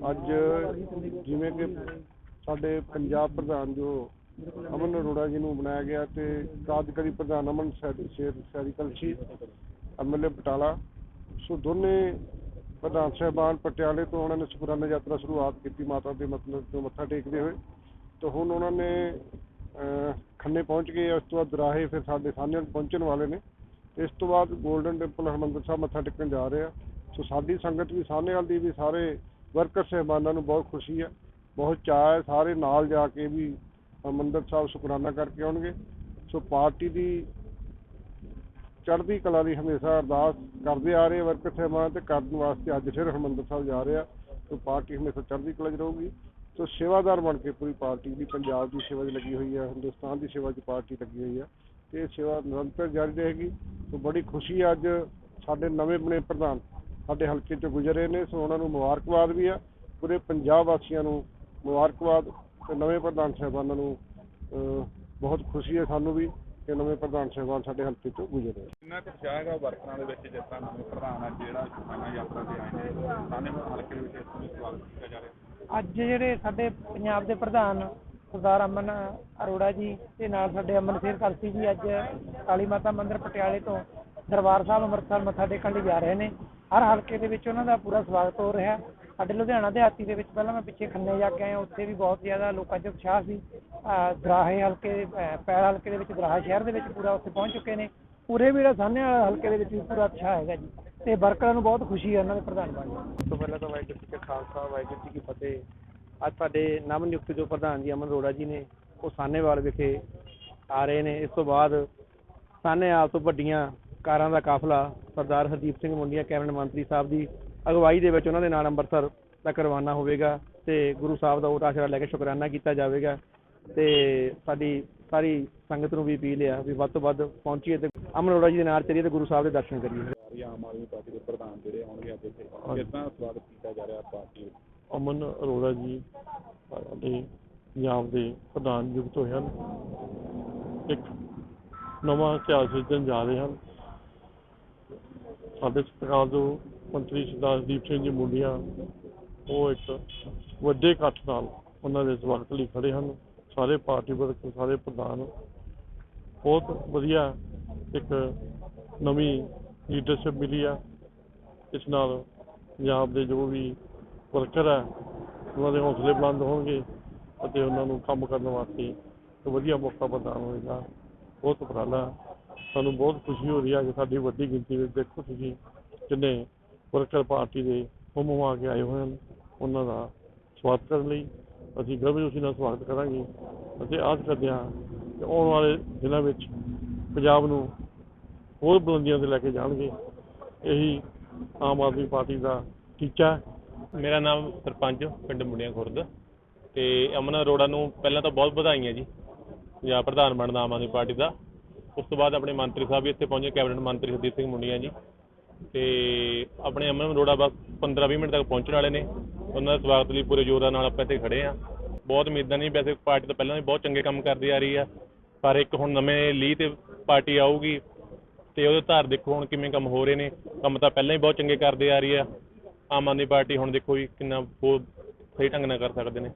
ਅੱਜ ਜਿਵੇਂ ਕਿ ਸਾਡੇ ਪੰਜਾਬ ਪ੍ਰਧਾਨ ਜੋ ਅਮਨ ਅਰੋੜਾ ਜੀ ਨੂੰ ਬਣਾਇਆ ਗਿਆ ਤੇ ਕਾਰਜਕਾਰੀ ਪ੍ਰਧਾਨ ਅਮਨ ਸੈਰ- ਕਲਸੀ ਸੈਰੀਕਲ ਸੀ ਐਮਐਲਏ ਬਟਾਲਾ। ਸੋ ਦੋਨੇ ਪ੍ਰਧਾਨ ਸਾਹਿਬਾਨ ਪਟਿਆਲੇ ਤੋਂ ਉਹਨਾਂ ਨੇ ਸ਼ੁਕਰਾਨਾ ਯਾਤਰਾ ਸ਼ੁਰੂਆਤ ਕੀਤੀ ਮਾਤਾ ਦੇ ਮਤਲਬ ਤੋਂ ਮੱਥਾ ਟੇਕਦੇ ਹੋਏ। ਤਾਂ ਹੁਣ ਉਹਨਾਂ ਨੇ ਖੰਨੇ ਪਹੁੰਚ ਗਏ ਉਸ ਤੋਂ ਬਾਅਦ ਦਰਾਹੇ ਫਿਰ ਸਾਡੇ ਸਾਹਮਣੇ ਪਹੁੰਚਣ ਵਾਲੇ ਨੇ। ਤੇ ਇਸ ਤੋਂ ਬਾਅਦ 골ਡਨ ਟੈਂਪਲ ਹਰਮੰਦਰ ਸਾਹਿਬ ਮੱਥਾ ਟੇਕਣ ਜਾ ਰਹੇ ਆ। ਸੋ ਸਾਡੀ ਸੰਗਤ ਵੀ ਸਾਹਨੇਵਾਲ ਦੀ ਵੀ ਸਾਰੇ ਵਰਕਰ ਸਹਿਬਾਨਾਂ ਨੂੰ ਬਹੁਤ ਖੁਸ਼ੀ ਹੈ ਬਹੁਤ ਚਾਅ ਹੈ ਸਾਰੇ ਨਾਲ ਜਾ ਕੇ ਵੀ ਹਰਮੰਦਰ ਸਾਹਿਬ ਸ਼ੁਕਰਾਨਾ ਕਰਕੇ ਆਉਣਗੇ। ਸੋ ਪਾਰਟੀ ਦੀ ਚੜ੍ਹਦੀ ਕਲਾ ਦੀ ਹਮੇਸ਼ਾ ਅਰਦਾਸ ਕਰਦੇ ਆ ਰਹੇ ਵਰਕਰ ਸਹਿਬਾਨ ਤੇ ਕਰਨ ਵਾਸਤੇ ਅੱਜ ਫਿਰ ਹਰਮੰਦਰ ਸਾਹਿਬ ਜਾ ਰਹੇ ਆ। ਸੋ ਪਾਰਟੀ ਹਮੇਸ਼ਾ ਚੜ੍ਹਦੀ ਕਲਾ 'ਚ ਰਹੂਗੀ। ਸੋ ਸੇਵਾਦਾਰ ਬਣ ਕੇ ਪੂਰੀ ਪਾਰਟੀ ਦੀ, ਪੰਜਾਬ ਦੀ ਸੇਵਾ 'ਚ ਲੱਗੀ ਹੋਈ ਹੈ ਹਿੰਦੁਸਤਾਨ ਦੀ ਸੇਵਾ 'ਚ ਪਾਰਟੀ ਲੱਗੀ ਹੋਈ ਹੈ ਤੇ ਇਹ ਸੇਵਾ ਨਿਰੰਤਰ ਜਾਰੀ ਰਹੇਗੀ। ਸੋ ਬੜੀ ਖੁਸ਼ੀ ਹੈ ਅੱਜ ਸਾਡੇ ਨਵੇਂ ਬਣੇ ਪ੍ਰਧਾਨ ਸਾਡੇ ਹਲਕੇ 'ਚੋਂ ਗੁਜ਼ਰੇ ਨੇ ਸੋ ਉਹਨਾਂ ਨੂੰ ਮੁਬਾਰਕਬਾਦ ਵੀ ਆ। ਪੂਰੇ ਪੰਜਾਬ ਵਾਸੀਆਂ ਨੂੰ ਮੁਬਾਰਕਬਾਦ ਤੇ ਨਵੇਂ ਪ੍ਰਧਾਨ ਸਾਹਿਬਾਨਾਂ ਨੂੰ ਬਹੁਤ ਖੁਸ਼ੀ ਹੈ ਸਾਨੂੰ ਵੀ ਕਿ ਨਵੇਂ ਪ੍ਰਧਾਨ ਸਾਹਿਬਾਨ ਸਾਡੇ ਹਲਕੇ 'ਚੋਂ ਗੁਜ਼ਰੇ ਕਿੰਨਾ ਕੁ ਉਤਸ਼ਾਹ ਹੈਗਾ ਵਰਕਰਾਂ ਦੇ ਵਿੱਚ ਜਿਸ ਤਰ੍ਹਾਂ ਨਵੇਂ ਪ੍ਰਧਾਨ ਅੱਜ ਜਿਹੜਾ ਸ਼ੁਕਰਾਨਾ ਯਾਤਰਾ ਤੇ ਆਏ ਨੇ? ਸਾਨੇ ਹਲਕੇ ਦੇ ਵਿੱਚ ਇਸ ਨੂੰ ਸਵਾਗਤ ਕੀਤਾ ਜਾ ਰਿਹਾ। ਅੱਜ ਜਿਹੜੇ ਸਾਡੇ ਪੰਜਾਬ ਦੇ ਪ੍ਰਧਾਨ ਸਰਦਾਰ ਅਮਨ ਅਰੋੜਾ ਜੀ ਤੇ ਨਾਲ ਸਾਡੇ ਅਮਨ ਸ਼ੇਰ ਕਲਸੀ ਜੀ ਅੱਜ ਕਾਲੀ ਮਾਤਾ ਮੰਦਿਰ ਪਟਿਆਲੇ ਤੋਂ ਦਰਬਾਰ ਸਾਹਿਬ ਅੰਮ੍ਰਿਤਸਰ ਮੱਥਾ ਟੇਕਣ ਲਈ ਜਾ ਰਹੇ ਨੇ। ਹਰ ਹਲਕੇ ਦੇ ਵਿੱਚ ਉਹਨਾਂ ਦਾ ਪੂਰਾ ਸਵਾਗਤ ਹੋ ਰਿਹਾ। ਸਾਡੇ ਲੁਧਿਆਣਾ ਦਿਹਾਤੀ ਦੇ ਵਿੱਚ ਪਹਿਲਾਂ ਮੈਂ ਪਿੱਛੇ ਖੰਨੇ ਜਾ ਕੇ ਆਇਆ, ਉੱਥੇ ਵੀ ਬਹੁਤ ਜ਼ਿਆਦਾ ਲੋਕਾਂ 'ਚ ਉਤਸ਼ਾਹ ਸੀ। ਦਰਾਹੇ ਹਲਕੇ ਪੈਲ ਹਲਕੇ ਦੇ ਵਿੱਚ, ਦਰਾਹਾ ਸ਼ਹਿਰ ਦੇ ਵਿੱਚ ਪੂਰਾ ਉੱਥੇ ਪਹੁੰਚ ਚੁੱਕੇ ਨੇ। ਪੂਰੇ ਵੀ ਜਿਹੜਾ ਵਾਲਾ ਹਲਕੇ ਦੇ ਵਿੱਚ ਵੀ ਪੂਰਾ ਉਤਸ਼ਾਹ ਹੈਗਾ ਜੀ। ਤੇ ਵਰਕਰਾਂ ਨੂੰ ਬਹੁਤ ਖੁਸ਼ੀ ਹੈ ਉਹਨਾਂ ਦੇ ਪ੍ਰਧਾਨ ਬਣ ਸਭ ਤੋਂ ਪਹਿਲਾਂ ਤਾਂ ਵਾਹਿਗੁਰੂ ਜੀ ਕਾ ਖਾਲਸਾ, ਵਾਹਿਗੁਰੂ ਜੀ ਕੀ ਫਤਿਹ। ਅੱਜ ਸਾਡੇ ਨਵ ਨਿਯੁਕਤ ਜੋ ਪ੍ਰਧਾਨ ਜੀ ਅਮਨ ਅਰੋੜਾ ਜੀ ਨੇ, ਉਹ ਸਾਨੇਵਾਲ ਵਿਖੇ ਆ ਰਹੇ ਨੇ। ਇਸ ਤੋਂ ਬਾਅਦ ਸਾਨੇਵਾਲ ਤੋਂ ਵੱਡੀਆਂ ਕਾਰਾਂ ਦਾ ਕਾਫਲਾ ਸਰਦਾਰ ਹਰਦੀਪ ਸਿੰਘ ਮੁੰਡੀਆ ਕੈਬਨਿਟ ਮੰਤਰੀ ਸਾਹਿਬ ਦੀ ਅਗਵਾਈ ਦੇ ਵਿੱਚ ਉਹਨਾਂ ਦੇ ਨਾਲ ਅੰਮ੍ਰਿਤਸਰ ਤੱਕ ਰਵਾਨਾ ਹੋਵੇਗਾ ਤੇ ਗੁਰੂ ਸਾਹਿਬ ਦਾ ਉਹ ਆਸ਼ੀਰਵਾਦ ਲੈ ਕੇ ਸ਼ੁਕਰਾਨਾ ਕੀਤਾ ਜਾਵੇਗਾ ਤੇ ਸਾਡੀ ਸਾਰੀ ਸੰਗਤ ਨੂੰ ਵੀ ਅਪੀਲ ਆ ਵੀ ਵੱਧ ਤੋਂ ਵੱਧ ਪਹੁੰਚੀਏ ਤੇ ਅਮਨ ਅਰੋੜਾ ਜੀ ਦੇ ਨਾਲ ਚੱਲੀਏ ਤੇ ਗੁਰੂ ਸਾਹਿਬ ਦੇ ਦਰਸ਼ਨ ਕਰੀਏ। ਆਮ ਆਦਮੀ ਪਾਰਟੀ ਦੇ ਪ੍ਰਧਾਨ ਜਿਹੜੇ ਆਉਣਗੇ ਅੱਜ ਇੱਥੇ ਤਰ੍ਹਾਂ ਸਵਾਗਤ ਕੀਤਾ ਜਾ ਰਿਹਾ ਪਾਰਟੀ ਅਮਨ ਅਰੋੜਾ ਜੀ ਸਾਡੇ ਪੰਜਾਬ ਦੇ ਪ੍ਰਧਾਨ ਨਿਯੁਕਤ ਹੋਏ ਹਨ। ਇੱਕ ਨਵਾਂ ਇਤਿਹਾਸ ਸਿਰਜਣ ਜਾ ਰਹੇ ਹਨ। ਸਾਡੇ ਸਰਕਾਰ ਜੋ ਮੰਤਰੀ ਸਰਦਾਰਦੀਪ ਸਿੰਘ ਜੀ ਮੁੰਡੀਆਂ, ਉਹ ਇੱਕ ਵੱਡੇ ਇਕੱਠ ਨਾਲ ਉਹਨਾਂ ਦੇ ਸਵਾਗਤ ਲਈ ਖੜੇ ਹਨ। ਸਾਰੇ ਪਾਰਟੀ ਵਰਕਰ, ਸਾਰੇ ਪ੍ਰਧਾਨ, ਬਹੁਤ ਵਧੀਆ ਇੱਕ ਨਵੀਂ ਲੀਡਰਸ਼ਿਪ ਮਿਲੀ ਆ। ਇਸ ਨਾਲ ਪੰਜਾਬ ਦੇ ਜੋ ਵੀ ਵਰਕਰ ਹੈ ਉਹਨਾਂ ਦੇ ਹੌਸਲੇ ਬੁਲੰਦ ਹੋਣਗੇ ਅਤੇ ਉਹਨਾਂ ਨੂੰ ਕੰਮ ਕਰਨ ਵਾਸਤੇ ਇੱਕ ਵਧੀਆ ਮੌਕਾ ਪ੍ਰਦਾਨ ਹੋਏਗਾ। ਬਹੁਤ ਉਪਰਾਲਾ। ਸਾਨੂੰ ਬਹੁਤ ਖੁਸ਼ੀ ਹੋ ਰਹੀ ਹੈ ਕਿ ਸਾਡੀ ਵੱਡੀ ਗਿਣਤੀ ਵਿੱਚ ਦੇਖੋ ਤੁਸੀਂ ਕਿੰਨੇ ਵਰਕਰ ਪਾਰਟੀ ਦੇ ਹੁਮ ਆ ਕੇ ਆਏ ਹੋਏ ਹਨ। ਉਹਨਾਂ ਦਾ ਸਵਾਗਤ ਕਰਨ ਲਈ ਅਸੀਂ ਗਰਭਜੋਸ਼ੀ ਨਾਲ ਸਵਾਗਤ ਕਰਾਂਗੇ। ਅਸੀਂ ਆਸ ਕਰਦੇ ਹਾਂ ਕਿ ਆਉਣ ਵਾਲੇ ਦਿਨਾਂ ਵਿੱਚ ਪੰਜਾਬ ਨੂੰ ਹੋਰ ਬੁਲੰਦੀਆਂ ਤੇ ਲੈ ਕੇ ਜਾਣਗੇ। ਇਹੀ ਆਮ ਆਦਮੀ ਪਾਰਟੀ ਦਾ ਟੀਚਾ ਹੈ। ਮੇਰਾ ਨਾਮ ਸਰਪੰਚ ਪਿੰਡ ਮੁੰਡਿਆਂ ਖੁਰਦ ਤੇ ਅਮਨ ਅਰੋੜਾ ਨੂੰ ਪਹਿਲਾਂ ਤਾਂ ਬਹੁਤ ਵਧਾਈਆਂ ਜੀ। ਪੰਜਾਬ ਪ੍ਰਧਾਨ ਬਣਨ ਦਾ ਆਮ ਆਦਮੀ ਪਾਰਟੀ ਦਾ। ਉਸ ਤੋਂ ਬਾਅਦ ਆਪਣੇ ਮੰਤਰੀ ਸਾਹਿਬ ਵੀ ਇੱਥੇ ਪਹੁੰਚੇ, ਕੈਬਨਿਟ ਮੰਤਰੀ ਹਰਦੀਪ ਸਿੰਘ ਮੁੰਡੀਆਂ ਜੀ। ਤੇ ਆਪਣੇ ਅਮਨ ਅਰੋੜਾ ਬਸ 15-20 ਮਿੰਟ ਤੱਕ ਪਹੁੰਚਣ ਵਾਲੇ ਨੇ। ਉਹਨਾਂ ਦੇ ਸਵਾਗਤ ਲਈ ਪੂਰੇ ਜ਼ੋਰਾਂ ਨਾਲ ਆਪਾਂ ਇੱਥੇ ਖੜੇ ਆ। ਬਹੁਤ ਉਮੀਦਾਂ ਨਹੀਂ ਵੈਸੇ ਪਾਰਟੀ ਤਾਂ ਪਹਿਲਾਂ ਵੀ ਬਹੁਤ ਚੰਗੇ ਕੰਮ ਕਰਦੀ ਆ ਰਹੀ ਆ, ਪਰ ਇੱਕ ਹੁਣ ਨਵੇਂ ਲੀਹ ਤੇ ਪਾਰਟੀ ਆਊਗੀ ਤੇ ਉਹਦੇ ਧਾਰ ਦੇਖੋ ਹੁਣ ਕਿਵੇਂ ਕੰਮ ਹੋ ਰਹੇ ਨੇ। ਕੰਮ ਤਾਂ ਪਹਿਲਾਂ ਹੀ ਬਹੁਤ ਚੰਗੇ ਕਰਦੇ ਆ ਰਹੀ ਆ। ਆਮ ਆਦਮੀ ਪਾਰਟੀ ਹੁਣ ਦੇਖੋ ਜੀ ਕਿੰਨਾ ਬਹੁਤ ਸਹੀ ਢੰਗ ਨਾਲ ਕਰ ਸਕਦੇ ਨੇ।